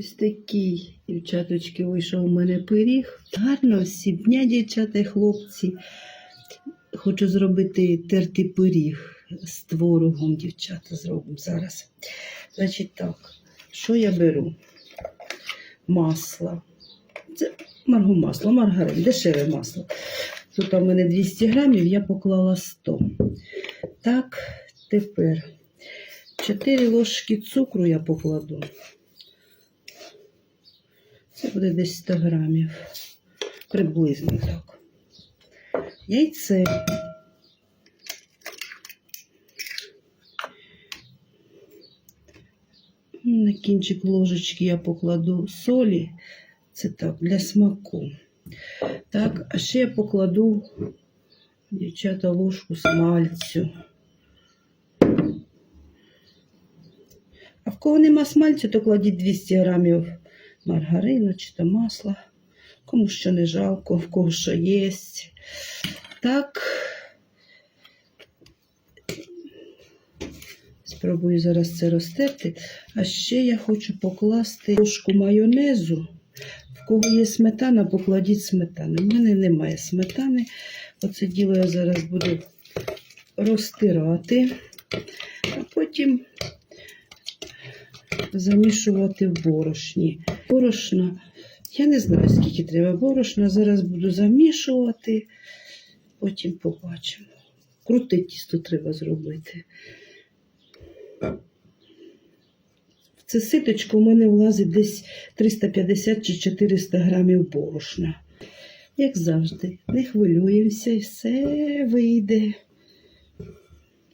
Ось такий, дівчаточки, вийшов у мене пиріг. Гарно всі дня, дівчата і хлопці. Хочу зробити тертий пиріг з творогом, дівчата, зробимо зараз. Значить так, що я беру? Масло. Це маргомасло, маргарин, дешеве масло. Тут у мене 200 грамів, я поклала 100. Так, тепер 4 ложки цукру я покладу. Це буде десь 100 грамів. Приблизно так. Яйце. На кінчик ложечки я покладу солі. Це так, для смаку. Так, а ще я покладу, дівчата, ложку смальцю. А в кого нема смальцю, то кладіть 200 грамів маргарину чи то масла. Кому що не жалко, в кого що є. Так. Спробую зараз це розтерти. А ще я хочу покласти ложку майонезу. В кого є сметана, покладіть сметану. У мене немає сметани. Оце діло я зараз буду розтирати, а потім замішувати в борошні. Борошна, я не знаю, скільки треба борошна. Зараз буду замішувати, потім побачимо. Круте тісто треба зробити. В це ситочко у мене влазить десь 350 чи 400 грамів борошна. Як завжди, не хвилюємося і все вийде.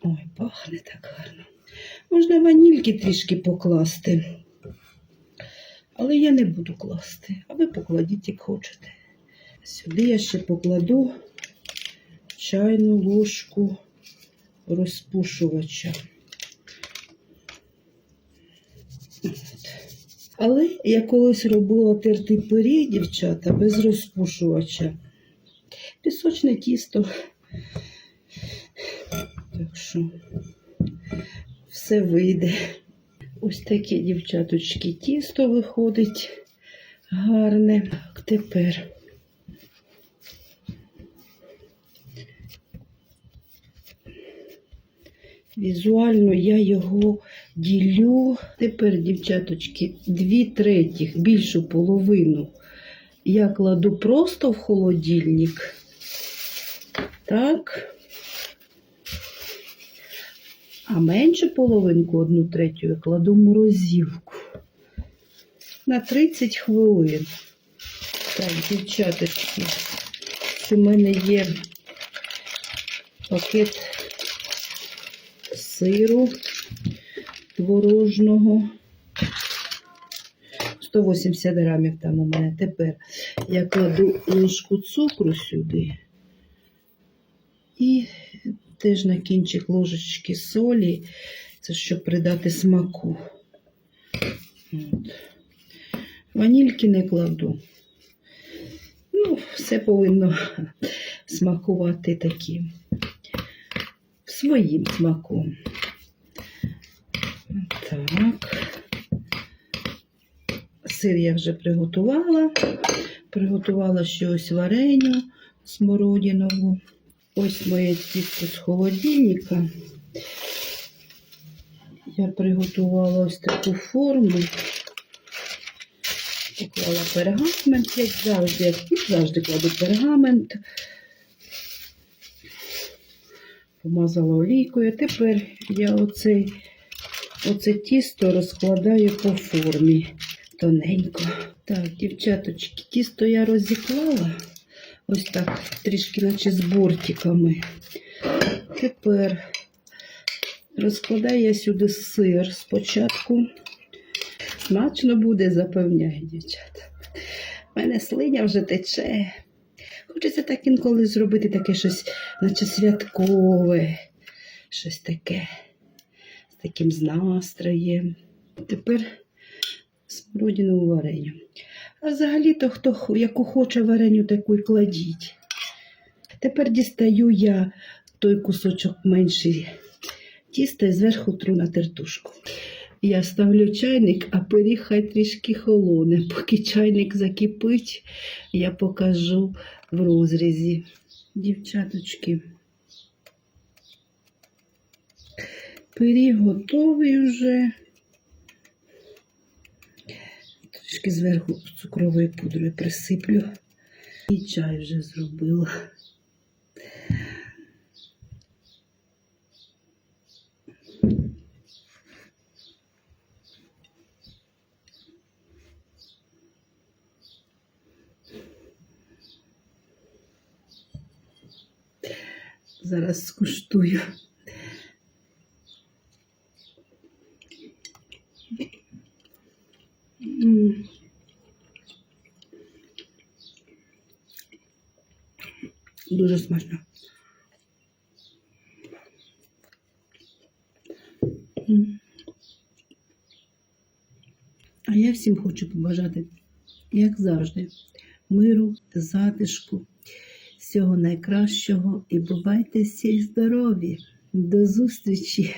Ой, пахне так гарно. Можна ванільки трішки покласти. Але я не буду класти, а ви покладіть, як хочете. Сюди я ще покладу чайну ложку розпушувача. Але я колись робила тертий пиріг, дівчата, без розпушувача. Пісочне тісто. Так що все вийде. Ось таке, дівчаточки, тісто виходить гарне. Тепер візуально я його ділю. Тепер, дівчаточки, дві третіх, більшу половину я кладу просто в холодильник. Так. А меншу половинку, одну третю, я кладу в морозилку на 30 хвилин. Так, дівчаточки, у мене є пакет сиру творожного. 180 грамів там у мене. Тепер я кладу ложку цукру сюди і теж на кінчик ложечки солі, це щоб придати смаку. От. Ванільки не кладу. Ну, все повинно смакувати таким своїм смаком. Так. Сир я вже приготувала. Приготувала ще ось вареню смородинову. Ось моє тісто з холодильника. Я приготувала ось таку форму. Поклала пергамент, як завжди, як завжди кладу пергамент. Помазала олійкою. Тепер я оцей, оце тісто розкладаю по формі тоненько. Так, дівчаточки, тісто я розіклала. Ось так, трішки, наче з бортиками. Тепер розкладаю я сюди сир спочатку. Смачно буде, запевняю, дівчата. У мене слиня вже тече. Хочеться так інколи зробити таке щось, наче святкове, щось таке, з таким з настроєм. Тепер смородинову вареню. А взагалі-то хто яку хоче вареню, таку й кладіть. Тепер дістаю я той кусочок менший тіста і зверху тру на тертушку. Я ставлю чайник, а пиріг хай трішки холоне. Поки чайник закипить, я покажу в розрізі. Дівчаточки. Пиріг готовий вже. Трішки зверху цукровою пудрою присиплю. І чай вже зробила. Зараз скуштую. Дуже смачно. А я всім хочу побажати, як завжди, миру, затишку, всього найкращого і бувайте всі здорові. До зустрічі!